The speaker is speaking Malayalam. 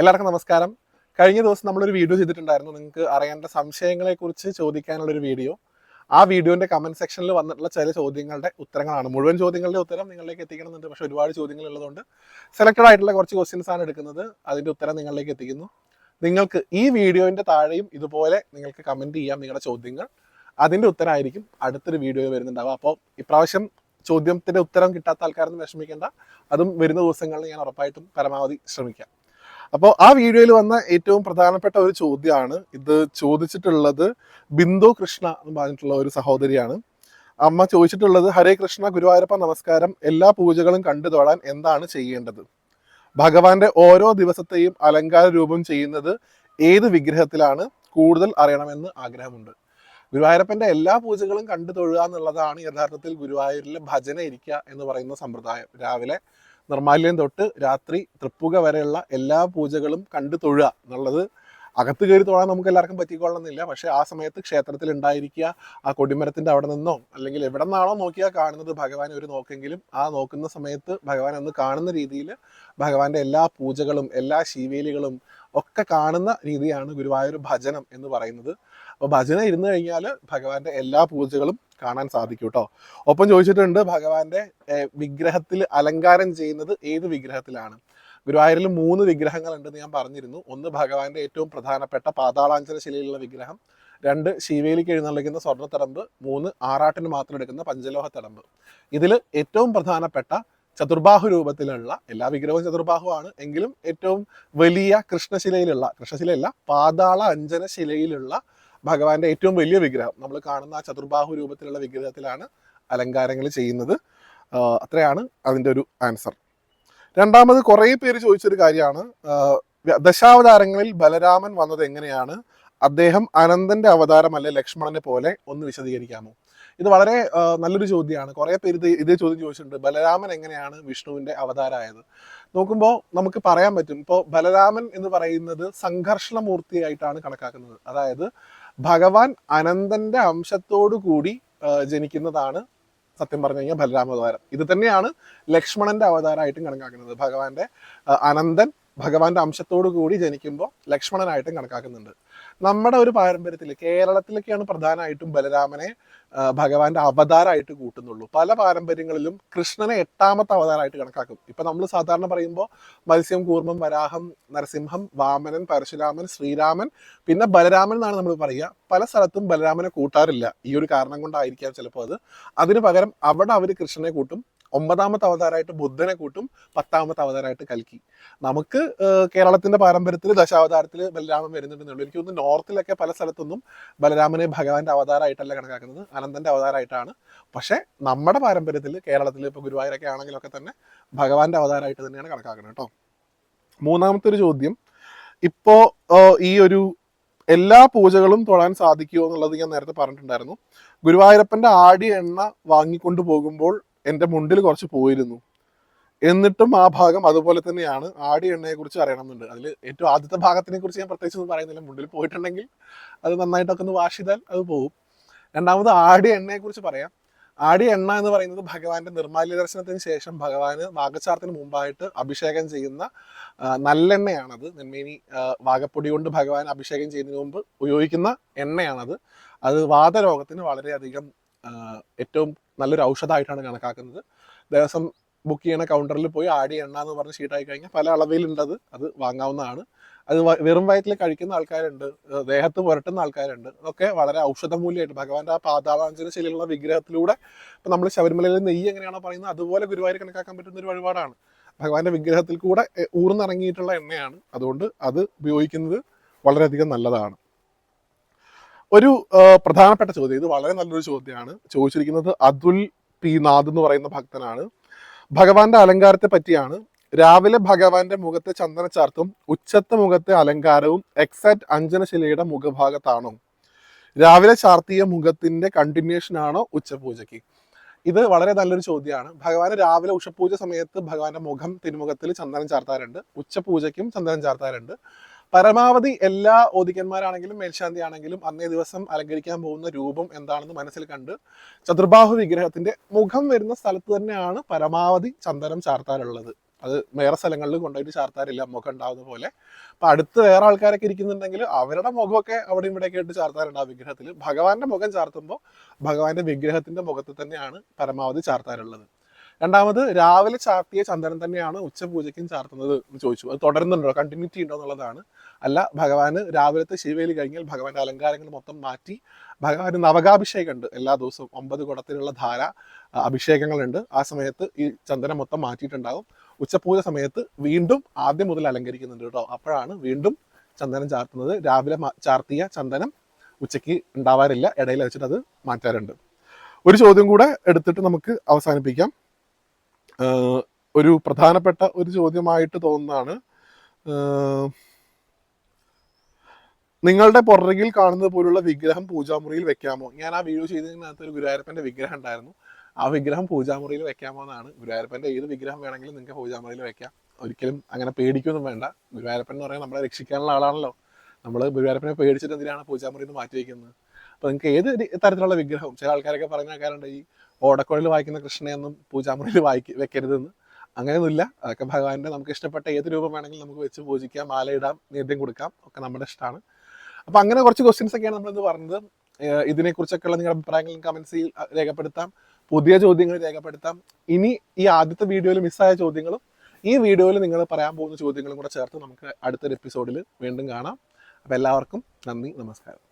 എല്ലാവർക്കും നമസ്കാരം. കഴിഞ്ഞ ദിവസം നമ്മളൊരു വീഡിയോ ചെയ്തിട്ടുണ്ടായിരുന്നു. നിങ്ങൾക്ക് അറിയേണ്ട സംശയങ്ങളെ കുറിച്ച് ചോദിക്കാനുള്ള ഒരു വീഡിയോ ആ വീഡിയോന്റെ കമന്റ് സെക്ഷനിൽ വന്നിട്ടുള്ള ചില ചോദ്യങ്ങളുടെ ഉത്തരങ്ങളാണ്. മുഴുവൻ ചോദ്യങ്ങളുടെ ഉത്തരം നിങ്ങളിലേക്ക് എത്തിക്കണമെന്നുണ്ട്. പക്ഷെ ഒരുപാട് ചോദ്യങ്ങൾ ഉള്ളതുകൊണ്ട് സെലക്ടഡ് ആയിട്ടുള്ള കുറച്ച് ക്വസ്റ്റ്യൻസ് ആണ് എടുക്കുന്നത്. അതിന്റെ ഉത്തരം നിങ്ങളിലേക്ക് എത്തിക്കുന്നു. നിങ്ങൾക്ക് ഈ വീഡിയോന്റെ താഴെയും ഇതുപോലെ നിങ്ങൾക്ക് കമന്റ് ചെയ്യാം നിങ്ങളുടെ ചോദ്യങ്ങൾ. അതിന്റെ ഉത്തരമായിരിക്കും അടുത്തൊരു വീഡിയോ വരുന്നുണ്ടാവുക. അപ്പോൾ ഇപ്രാവശ്യം ചോദ്യത്തിന്റെ ഉത്തരം കിട്ടാത്ത ആൾക്കാരൊന്നും വിഷമിക്കേണ്ട. അതും വരുന്ന ദിവസങ്ങളിൽ ഞാൻ ഉറപ്പായിട്ടും പരമാവധി ശ്രമിക്കാം. അപ്പോൾ ആ വീഡിയോയിൽ വന്ന ഏറ്റവും പ്രധാനപ്പെട്ട ഒരു ചോദ്യമാണ്. ഇത് ചോദിച്ചിട്ടുള്ളത് ബിന്ദു കൃഷ്ണ എന്ന് പറഞ്ഞിട്ടുള്ള ഒരു സഹോദരിയാണ്. അമ്മ ചോദിച്ചിട്ടുള്ളത് ഹരേ കൃഷ്ണ ഗുരുവായൂരപ്പ നമസ്കാരം. എല്ലാ പൂജകളും കണ്ടു തൊഴാൻ എന്താണ് ചെയ്യേണ്ടത്? ഭഗവാന്റെ ഓരോ ദിവസത്തെയും അലങ്കാര രൂപം ചെയ്യുന്നത് ഏത് വിഗ്രഹത്തിലാണ് കൂടുതൽ അറിയണമെന്ന് ആഗ്രഹമുണ്ട്. ഗുരുവായൂരപ്പന്റെ എല്ലാ പൂജകളും കണ്ടു തൊഴുക എന്നുള്ളതാണ് യഥാർത്ഥത്തിൽ ഗുരുവായൂരിലെ ഭജന ഇരിക്കുക എന്ന് പറയുന്ന സമ്പ്രദായം. രാവിലെ നിർമാല്യം തൊട്ട് രാത്രി തൃപ്പുക വരെയുള്ള എല്ലാ പൂജകളും കണ്ടു തൊഴുക എന്നുള്ളത് അകത്ത് കയറി തൊഴാൻ നമുക്ക് എല്ലാവർക്കും പറ്റിക്കൊള്ളണമെന്നില്ല. പക്ഷെ ആ സമയത്ത് ക്ഷേത്രത്തിൽ ഉണ്ടായിരിക്കുക ആ കൊടിമരത്തിന്റെ അവിടെ നിന്നോ അല്ലെങ്കിൽ എവിടെ നിന്നാണോ നോക്കിയാൽ കാണുന്നത് ഭഗവാൻ ഒരു നോക്കെങ്കിലും ആ നോക്കുന്ന സമയത്ത് ഭഗവാൻ ഒന്ന് കാണുന്ന രീതിയിൽ ഭഗവാന്റെ എല്ലാ പൂജകളും എല്ലാ ശീവേലികളും ഒക്കെ കാണുന്ന രീതിയാണ് ഗുരുവായൂർ ഭജനം എന്ന് പറയുന്നത്. അപ്പോൾ ഭജന ഇരുന്ന് കഴിഞ്ഞാൽ ഭഗവാന്റെ എല്ലാ പൂജകളും കാണാൻ സാധിക്കും കേട്ടോ. ഒപ്പം ചോദിച്ചിട്ടുണ്ട് ഭഗവാന്റെ വിഗ്രഹത്തിൽ അലങ്കാരം ചെയ്യുന്നത് ഏത് വിഗ്രഹത്തിലാണ്? ഗുരുവായൂരിൽ മൂന്ന് വിഗ്രഹങ്ങൾ ഉണ്ടെന്ന് ഞാൻ പറഞ്ഞിരുന്നു. ഒന്ന് ഭഗവാന്റെ ഏറ്റവും പ്രധാനപ്പെട്ട പാതാളാഞ്ചന ശിലയിലുള്ള വിഗ്രഹം രണ്ട് ശിവയിലേക്ക് എഴുന്നള്ളിക്കുന്ന സ്വർണത്തടമ്പ് മൂന്ന് ആറാട്ടിന് മാത്രം എടുക്കുന്ന പഞ്ചലോഹ തടമ്പ് ഇതിൽ ഏറ്റവും പ്രധാനപ്പെട്ട ചതുർബാഹു രൂപത്തിലുള്ള എല്ലാ വിഗ്രഹവും ചതുർബാഹുവാണ്. എങ്കിലും ഏറ്റവും വലിയ കൃഷ്ണശിലയിലുള്ള കൃഷ്ണശിലയല്ല പാതാള അഞ്ജന ശിലയിലുള്ള ഭഗവാന്റെ ഏറ്റവും വലിയ വിഗ്രഹം. നമ്മൾ കാണുന്ന ആ ചതുർബാഹു രൂപത്തിലുള്ള വിഗ്രഹത്തിലാണ് അലങ്കാരങ്ങൾ ചെയ്യുന്നത്. അത്രയാണ് അതിന്റെ ഒരു ആൻസർ. രണ്ടാമത് കുറേ പേര് ചോദിച്ചൊരു കാര്യമാണ്. ദശാവതാരങ്ങളിൽ ബലരാമൻ വന്നത് എങ്ങനെയാണ്? അദ്ദേഹം അനന്തന്റെ അവതാരമല്ലേ ലക്ഷ്മണനെ പോലെ ഒന്ന് വിശദീകരിക്കാമോ? ഇത് വളരെ നല്ലൊരു ചോദ്യമാണ്. കുറേ പേര് ഇത് ഇതേ ചോദ്യം ചോദിച്ചിട്ടുണ്ട്. ബലരാമൻ എങ്ങനെയാണ് വിഷ്ണുവിന്റെ അവതാരമായത് നോക്കുമ്പോൾ നമുക്ക് പറയാൻ പറ്റും. ഇപ്പോൾ ബലരാമൻ എന്ന് പറയുന്നത് സംഘർഷണമൂർത്തിയായിട്ടാണ് കണക്കാക്കുന്നത്. അതായത് ഭഗവാൻ അനന്തന്റെ അംശത്തോടു കൂടി ജനിക്കുന്നതാണ് സത്യം പറഞ്ഞു കഴിഞ്ഞാൽ ബലരാമ അവതാരം. ഇത് തന്നെയാണ് ലക്ഷ്മണന്റെ അവതാരമായിട്ടും കണക്കാക്കുന്നത്. ഭഗവാന്റെ അനന്തൻ ഭഗവാന്റെ അംശത്തോടു കൂടി ജനിക്കുമ്പോൾ ലക്ഷ്മണനായിട്ടും കണക്കാക്കുന്നുണ്ട്. നമ്മുടെ ഒരു പാരമ്പര്യത്തിൽ കേരളത്തിലൊക്കെയാണ് പ്രധാനമായിട്ടും ബലരാമനെ ഭഗവാന്റെ അവതാരമായിട്ട് കൂട്ടുന്നുള്ളൂ. പല പാരമ്പര്യങ്ങളിലും കൃഷ്ണനെ എട്ടാമത്തെ അവതാരമായിട്ട് കണക്കാക്കും. ഇപ്പൊ നമ്മൾ സാധാരണ പറയുമ്പോൾ മത്സ്യം കൂർമ്മം വരാഹം നരസിംഹം വാമനൻ പരശുരാമൻ ശ്രീരാമൻ പിന്നെ ബലരാമൻ എന്നാണ് നമ്മൾ പറയുക. പല സ്ഥലത്തും ബലരാമനെ കൂട്ടാറില്ല. ഈ ഒരു കാരണം കൊണ്ടായിരിക്കാം ചിലപ്പോൾ അത്. അതിന് പകരം അവിടെ അവർ കൃഷ്ണനെ കൂട്ടും. ഒമ്പതാമത്തെ അവതാരമായിട്ട് ബുദ്ധനെ കൂട്ടും പത്താമത്തെ അവതാരമായിട്ട് കൽക്കി. നമുക്ക് കേരളത്തിന്റെ പാരമ്പര്യത്തിൽ ദശാവതാരത്തിൽ ബലരാമൻ വരുന്നുണ്ടെന്നുള്ളൂ. എനിക്ക് തോന്നുന്നു നോർത്തിലൊക്കെ പല സ്ഥലത്തൊന്നും ബലരാമനെ ഭഗവാന്റെ അവതാരമായിട്ടല്ല കണക്കാക്കുന്നത്. അനന്തന്റെ അവതാരമായിട്ടാണ്. പക്ഷെ നമ്മുടെ പാരമ്പര്യത്തിൽ കേരളത്തിൽ ഇപ്പോൾ ഗുരുവായൂരൊക്കെ ആണെങ്കിലൊക്കെ തന്നെ ഭഗവാന്റെ അവതാരമായിട്ട് തന്നെയാണ് കണക്കാക്കുന്നത് കേട്ടോ. മൂന്നാമത്തെ ഒരു ചോദ്യം. ഇപ്പോ ഈ ഒരു എല്ലാ പൂജകളും തൊഴാൻ സാധിക്കുമോ എന്നുള്ളത് ഞാൻ നേരത്തെ പറഞ്ഞിട്ടുണ്ടായിരുന്നു. ഗുരുവായൂരപ്പന്റെ ആടി എണ്ണ വാങ്ങിക്കൊണ്ട് പോകുമ്പോൾ എന്റെ മുണ്ടിൽ കുറച്ച് പോയിരുന്നു. എന്നിട്ടും ആ ഭാഗം അതുപോലെ തന്നെയാണ്. ആടി എണ്ണയെ കുറിച്ച് അറിയണമെന്നുണ്ട്. അതിൽ ഏറ്റവും ആദ്യത്തെ ഭാഗത്തിനെ കുറിച്ച് ഞാൻ പ്രത്യേകിച്ച് ഒന്നും പറയുന്നില്ല. മുണ്ടിൽ പോയിട്ടുണ്ടെങ്കിൽ അത് നന്നായിട്ടൊക്കെ ഒന്ന് വാഷ് ചെയ്താൽ അത് പോകും രണ്ടാമത് ആടി എണ്ണയെ കുറിച്ച് പറയാം. ആടി എണ്ണ എന്ന് പറയുന്നത് ഭഗവാന്റെ നിർമാല്യ ദർശനത്തിന് ശേഷം ഭഗവാന് വാഗച്ചാർത്തിന് മുമ്പായിട്ട് അഭിഷേകം ചെയ്യുന്ന നല്ലെണ്ണയാണത്. നെന്മേനി വാഗപ്പൊടി കൊണ്ട് ഭഗവാൻ അഭിഷേകം ചെയ്യുന്നതിന് മുമ്പ് ഉപയോഗിക്കുന്ന എണ്ണയാണത്. അത് വാതരോഗത്തിന് വളരെയധികം ഏറ്റവും നല്ലൊരു ഔഷധമായിട്ടാണ് കണക്കാക്കുന്നത്. ദിവസം ബുക്ക് ചെയ്യണ കൗണ്ടറിൽ പോയി ആടി എണ്ണ എന്ന് പറഞ്ഞ് ഷീറ്റായി കഴിഞ്ഞാൽ പല അളവിലുണ്ടത് അത്. വാങ്ങാവുന്നതാണ്. അത് വെറും വയറ്റിൽ കഴിക്കുന്ന ആൾക്കാരുണ്ട്. ദേഹത്ത് പുരട്ടുന്ന ആൾക്കാരുണ്ട്. അതൊക്കെ വളരെ ഔഷധമൂല്യമായിട്ട് ഭഗവാന്റെ ആ പാതാളാഞ്ചന ശൈലിയിലുള്ള വിഗ്രഹത്തിലൂടെ ഇപ്പം നമ്മൾ ശബരിമലയിൽ നെയ്യ് എങ്ങനെയാണോ പറയുന്നത് അതുപോലെ ഗുരുവായൂർ കണക്കാക്കാൻ പറ്റുന്ന ഒരു വഴിപാടാണ്. ഭഗവാന്റെ വിഗ്രഹത്തിൽ കൂടെ ഊർന്നിറങ്ങിയിട്ടുള്ള എണ്ണയാണ്. അതുകൊണ്ട് അത് ഉപയോഗിക്കുന്നത് വളരെയധികം നല്ലതാണ്. ഒരു പ്രധാനപ്പെട്ട ചോദ്യം. ഇത് വളരെ നല്ലൊരു ചോദ്യമാണ്. ചോദിച്ചിരിക്കുന്നത് അതുൽ പി നാഥ് എന്ന് പറയുന്ന ഭക്തനാണ്. ഭഗവാന്റെ അലങ്കാരത്തെ പറ്റിയാണ്. രാവിലെ ഭഗവാന്റെ മുഖത്തെ ചന്ദന ചാർത്തും ഉച്ചത്തെ മുഖത്തെ അലങ്കാരവും എക്സാക്ട് അഞ്ജനശിലയുടെ മുഖഭാഗത്താണോ? രാവിലെ ചാർത്തിയ മുഖത്തിന്റെ കണ്ടിന്യൂഷൻ ആണോ ഉച്ചപൂജയ്ക്ക്? ഇത് വളരെ നല്ലൊരു ചോദ്യമാണ്. ഭഗവാന് രാവിലെ ഉഷപൂജ സമയത്ത് ഭഗവാന്റെ മുഖം തിരുമുഖത്തിൽ ചന്ദനം ചാർത്താറുണ്ട്. ഉച്ചപൂജയ്ക്കും ചന്ദനം ചാർത്താറുണ്ട്. പരമാവധി എല്ലാ ഓദിക്കന്മാരാണെങ്കിലും മേൽശാന്തി ആണെങ്കിലും അന്നേ ദിവസം അലങ്കരിക്കാൻ പോകുന്ന രൂപം എന്താണെന്ന് മനസ്സിൽ കണ്ട് ചതുർബാഹു വിഗ്രഹത്തിന്റെ മുഖം വരുന്ന സ്ഥലത്ത് തന്നെയാണ് പരമാവധി ചന്ദനം ചാർത്താറുള്ളത്. അത് വേറെ സ്ഥലങ്ങളിൽ കൊണ്ടുപോയിട്ട് ചാർത്താറില്ല മുഖം ഉണ്ടാവുന്ന പോലെ. അപ്പൊ അടുത്ത് വേറെ ആൾക്കാരൊക്കെ ഇരിക്കുന്നുണ്ടെങ്കിൽ അവരുടെ മുഖമൊക്കെ അവിടെ ഇവിടെയൊക്കെ ഇട്ട് ചാർത്താറുണ്ട് ആ വിഗ്രഹത്തിൽ ഭഗവാന്റെ മുഖം ചാർത്തുമ്പോൾ ഭഗവാന്റെ വിഗ്രഹത്തിന്റെ മുഖത്ത് തന്നെയാണ് പരമാവധി ചാർത്താറുള്ളത്. രണ്ടാമത് രാവിലെ ചാർത്തിയ ചന്ദനം തന്നെയാണ് ഉച്ചപൂജയ്ക്കും ചാർത്തുന്നത് എന്ന് ചോദിച്ചു. അത് തുടരുന്നുണ്ടോ കണ്ടിന്യൂറ്റി ഉണ്ടോ എന്നുള്ളതാണ്. അല്ല ഭഗവാന് രാവിലത്തെ ശിവേലി കഴിഞ്ഞാൽ ഭഗവാന്റെ അലങ്കാരങ്ങൾ മൊത്തം മാറ്റി ഭഗവാന് നവകാഭിഷേകം ഉണ്ട് എല്ലാ ദിവസവും ഒമ്പത് കുടത്തിലുള്ള ധാര അഭിഷേകങ്ങളുണ്ട്. ആ സമയത്ത് ഈ ചന്ദനം മൊത്തം മാറ്റിയിട്ടുണ്ടാകും. ഉച്ചപൂജ സമയത്ത് വീണ്ടും ആദ്യം മുതൽ അലങ്കരിക്കുന്നുണ്ട് കേട്ടോ. അപ്പോഴാണ് വീണ്ടും ചന്ദനം ചാർത്തുന്നത്. രാവിലെ ചാർത്തിയ ചന്ദനം ഉച്ചയ്ക്ക് ഉണ്ടാവാറില്ല. ഇടയിൽ വെച്ചിട്ട് അത് മാറ്റാറുണ്ട്. ഒരു ചോദ്യം കൂടെ എടുത്തിട്ട് നമുക്ക് അവസാനിപ്പിക്കാം. ഒരു പ്രധാനപ്പെട്ട ഒരു ചോദ്യമായിട്ട് തോന്നുന്നതാണ്. നിങ്ങളുടെ പുറകിൽ കാണുന്നത് പോലുള്ള വിഗ്രഹം പൂജാമുറിയിൽ വെക്കാമോ? ഞാൻ ആ വീഡിയോ ചെയ്തതിനകത്ത് ഒരു ഗുരുവായൂരപ്പന്റെ വിഗ്രഹം ഉണ്ടായിരുന്നു. ആ വിഗ്രഹം പൂജാമുറിയിൽ വെക്കാമോ എന്നാണ് ഗുരുവായൂരപ്പന്റെ ഏത് വിഗ്രഹം വേണമെങ്കിലും നിങ്ങൾക്ക് പൂജാമുറിയിൽ വെക്കാം. ഒരിക്കലും അങ്ങനെ പേടിക്കൊന്നും വേണ്ട. ഗുരുവായൂരപ്പൻ എന്ന് പറയുന്നത് നമ്മളെ രക്ഷിക്കാനുള്ള ആളാണല്ലോ. നമ്മൾ ഗുരുവായൂരപ്പനെ പേടിച്ചിട്ട് എന്തിനാണ് പൂജാമുറിയിൽ നിന്ന് മാറ്റി വയ്ക്കുന്നത് അപ്പൊ നിങ്ങൾക്ക് ഏത് തരത്തിലുള്ള വിഗ്രഹവും ചില ആൾക്കാരൊക്കെ പറഞ്ഞ ആൾക്കാരുണ്ട് ഈ ഓടക്കുഴലിൽ വായിക്കുന്ന കൃഷ്ണനെയൊന്നും പൂജാമുറിയിൽ വായിക്ക വെക്കരുതെന്ന്. അങ്ങനെയൊന്നുമില്ല. അതൊക്കെ ഭഗവാന്റെ നമുക്ക് ഇഷ്ടപ്പെട്ട ഏത് രൂപം വേണമെങ്കിലും നമുക്ക് വെച്ച് പൂജിക്കാം മാലയിടാം നേദ്യം കൊടുക്കാം. ഒക്കെ നമ്മുടെ ഇഷ്ടമാണ് അപ്പൊ അങ്ങനെ കുറച്ച് ക്വസ്റ്റ്യൻസ് ഒക്കെയാണ് നമ്മളിന്ന് പറഞ്ഞത്. ഇതിനെക്കുറിച്ചൊക്കെയുള്ള നിങ്ങളുടെ അഭിപ്രായങ്ങൾ കമന്റ്സിൽ രേഖപ്പെടുത്താം. പുതിയ ചോദ്യങ്ങൾ രേഖപ്പെടുത്താം. ഇനി ഈ ആദ്യത്തെ വീഡിയോയിൽ മിസ്സായ ചോദ്യങ്ങളും ഈ വീഡിയോയിൽ നിങ്ങൾ പറയാൻ പോകുന്ന ചോദ്യങ്ങളും കൂടെ ചേർത്ത് നമുക്ക് അടുത്തൊരു എപ്പിസോഡിൽ വീണ്ടും കാണാം. അപ്പോൾ എല്ലാവർക്കും നന്ദി നമസ്കാരം.